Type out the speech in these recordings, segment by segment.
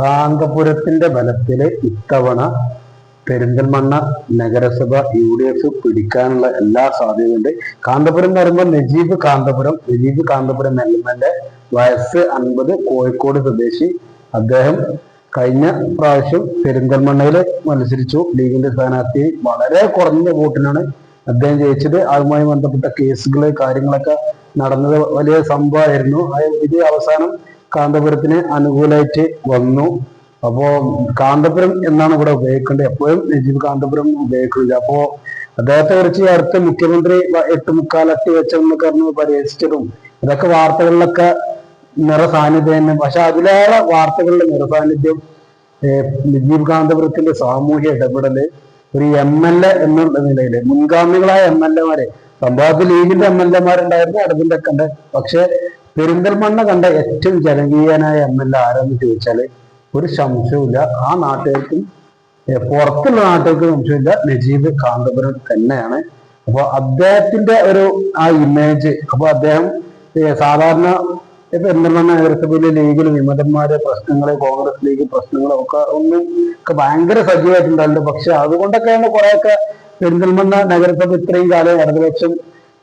കാന്തപുരത്തിന്റെ ബലത്തിൽ ഇത്തവണ പെരിന്തൽമണ്ണ നഗരസഭ യു ഡി എഫ് പിടിക്കാനുള്ള എല്ലാ സാധ്യതയുണ്ട്. കാന്തപുരം എന്ന് പറയുമ്പോൾ നജീബ് കാന്തപുരം നജീബ് കാന്തപുരം എൽ എ വയസ്സ് അൻപത് കോഴിക്കോട് സ്വദേശി. അദ്ദേഹം കഴിഞ്ഞ പ്രാവശ്യം പെരിന്തൽമണ്ണയിൽ മത്സരിച്ചു. ലീഗിന്റെ സ്ഥാനാർത്ഥി വളരെ കുറഞ്ഞ വോട്ടിനാണ് അദ്ദേഹം ജയിച്ചത്. അതുമായി ബന്ധപ്പെട്ട കേസുകൾ കാര്യങ്ങളൊക്കെ നടന്നത് വലിയ സംഭവമായിരുന്നു. ഇത് അവസാനം കാന്തപുരത്തിന് അനുകൂലമായിട്ട് വന്നു. അപ്പോ കാന്തപുരം എന്നാണ് ഇവിടെ ഉപയോഗിക്കേണ്ടത്. എപ്പോഴും നജീബ് കാന്തപുരം ഉപയോഗിക്കില്ല അപ്പോ അദ്ദേഹത്തെ കുറിച്ച് അടുത്ത മുഖ്യമന്ത്രി എട്ട് മുക്കാലട്ടി വെച്ചെന്ന് പറഞ്ഞ് പരിഹസിച്ചതും ഇതൊക്കെ വാർത്തകളിലൊക്കെ നിറസാന്നിധ്യം തന്നെ. പക്ഷെ അതിലേറെ വാർത്തകളുടെ നിറസാന്നിധ്യം നജീബ് കാന്തപുരത്തിന്റെ സാമൂഹ്യ ഇടപെടൽ ഒരു എം എൽ എ എന്നുള്ള നിലയിൽ മുൻഗാമികളായ എം എൽ എമാരെ സംഭവത്തിൽ ലീഗിന്റെ എം എൽ എമാരുണ്ടായിരുന്നു അടവിന്റെ കണ്ട് പക്ഷെ പെരിന്തൽമണ്ണ കണ്ട ഏറ്റവും ജനകീയനായ എം എൽ എ ആരെന്ന് ചോദിച്ചാൽ ഒരു സംശയവുമില്ല. ആ നാട്ടുകാർക്കും പുറത്തുള്ള നാട്ടുകാർക്ക് സംശയമില്ല നജീബ് കാന്തപുരം തന്നെയാണ്. അപ്പോൾ അദ്ദേഹത്തിന്റെ ഒരു ആ ഇമേജ് അപ്പോൾ അദ്ദേഹം സാധാരണ പെരിന്തൽമണ്ണ നഗരസഭയിലെ ലീഗിൽ വിമതന്മാരെ പ്രശ്നങ്ങളെ കോൺഗ്രസ് ലീഗ് പ്രശ്നങ്ങളും ഒക്കെ ഒന്നും ഒക്കെ ഭയങ്കര സജീവമായിട്ടുണ്ടായിരുന്നു. പക്ഷെ അതുകൊണ്ടൊക്കെയാണ് കുറെയൊക്കെ പെരിന്തൽമണ്ണ നഗരസഭ ഇത്രയും കാലം ഇടതുപക്ഷം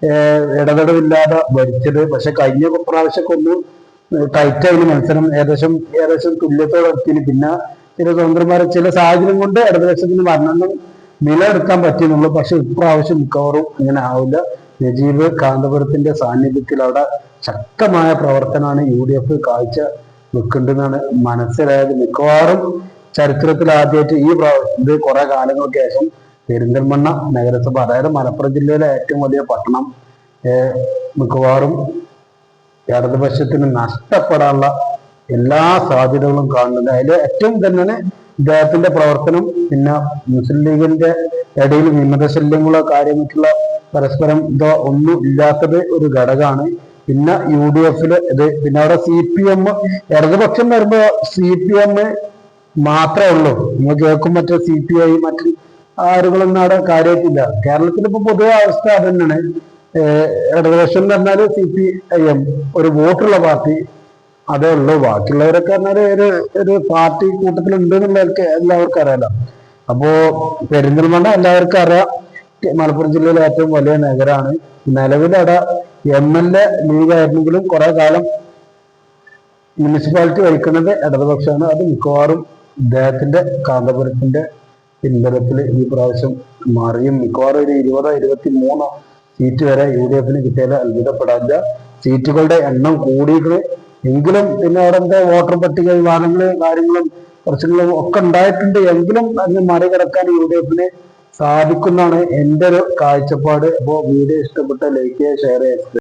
ഏഹ് ഇടപെടലില്ലാതെ ഭരിച്ചത്. പക്ഷെ കഴിഞ്ഞ പ്രാവശ്യമൊക്കെ ഒന്ന് ടൈറ്റായി മത്സരം. ഏകദേശം ഏകദേശം തുല്യത്തോടെ എത്തിന് പിന്നെ ചില സ്വതന്ത്രന്മാരെ ചില സാഹചര്യം കൊണ്ട് ഇടതുപക്ഷത്തിന് മരണം നിലനിർത്താൻ പറ്റിയെന്നുള്ളു. പക്ഷെ ഇപ്രാവശ്യം മിക്കവാറും ഇങ്ങനെ ആവില്ല. നജീബ് കാന്തപുരത്തിന്റെ സാന്നിധ്യത്തിൽ അവിടെ ശക്തമായ പ്രവർത്തനമാണ് യു ഡി എഫ് കാഴ്ച വെക്കേണ്ടതെന്നാണ് മനസ്സിലായത്. മിക്കവാറും ചരിത്രത്തിൽ ആദ്യമായിട്ട് ഈ പ്രാവശ്യം കുറെ കാലങ്ങൾക്ക് ശേഷം പെരിന്തൽമണ്ണ നഗരസഭ അതായത് മലപ്പുറം ജില്ലയിലെ ഏറ്റവും വലിയ പട്ടണം മിക്കവാറും ഇടതുപക്ഷത്തിന് നഷ്ടപ്പെടാനുള്ള എല്ലാ സാധ്യതകളും കാണുന്നുണ്ട്. അതിൽ ഏറ്റവും തന്നെ ഇദ്ദേഹത്തിന്റെ പ്രവർത്തനം. പിന്നെ മുസ്ലിം ലീഗിന്റെ ഇടയിൽ വിമതശല്യങ്ങളോ കാര്യമായിട്ടുള്ള പരസ്പരം ഇതോ ഒന്നും ഇല്ലാത്തത് ഒരു ഘടകമാണ്. പിന്നെ യു ഡി എഫിൽ ഇത് പിന്നെ അവിടെ സി പി എം ഇടതുപക്ഷം വരുമ്പോ സി പി എം മാത്രമേ ഉള്ളൂ. നിങ്ങൾ കേൾക്കും മറ്റേ സി പി ഐ മറ്റു ആരുകളൊന്നും അവിടെ കാര്യമായിട്ടില്ല. കേരളത്തിൽ ഇപ്പൊ പൊതുവെ അവസ്ഥ തന്നെയാണ് ഇടതുപക്ഷം എന്ന് പറഞ്ഞാൽ സി പി ഐ എം ഒരു വോട്ടുള്ള പാർട്ടി അതേ ഉള്ളൂ. ബാക്കിയുള്ളവരൊക്കെ പറഞ്ഞാൽ ഒരു ഒരു പാർട്ടി കൂട്ടത്തിൽ ഉണ്ട് എന്നുള്ളവർക്ക് എല്ലാവർക്കും അറിയാലോ. അപ്പോ പെരിന്തൽമണ്ണ എല്ലാവർക്കും അറിയാം. മലപ്പുറം ജില്ലയിലെ ഏറ്റവും വലിയ നഗരമാണ് നിലവിൽ അവിടെ എം എൽ എ ലീഗ് ആയിരുന്നെങ്കിലും കുറെ കാലം മുനിസിപ്പാലിറ്റി വഹിക്കുന്നത് ഇടതുപക്ഷമാണ്. അത് മിക്കവാറും ഇദ്ദേഹത്തിന്റെ കാന്തപുരത്തിന്റെ പിൻബലത്തിൽ ഈ പ്രാവശ്യം മാറിയും. മിക്കവാറും ഒരു ഇരുപതോ ഇരുപത്തി മൂന്നോ സീറ്റ് വരെ യു ഡി എഫിന് കിട്ടിയാൽ അത്ഭുതപ്പെടാത്ത സീറ്റുകളുടെ എണ്ണം കൂടിയിട്ട് എങ്കിലും പിന്നെ അവിടെ എന്താ വോട്ടർ പട്ടിക വിവാദങ്ങൾ കാര്യങ്ങളും പ്രശ്നങ്ങളും ഒക്കെ ഉണ്ടായിട്ടുണ്ട്. എങ്കിലും അതിനെ മറികടക്കാൻ യു ഡി എഫിന് സാധിക്കുന്നതാണ് എന്റെ ഒരു കാഴ്ചപ്പാട്. അപ്പോൾ വീഡിയോ ഇഷ്ടപ്പെട്ട ലൈക്ക് ചെയ്യുക ഷെയർ ചെയ്യുക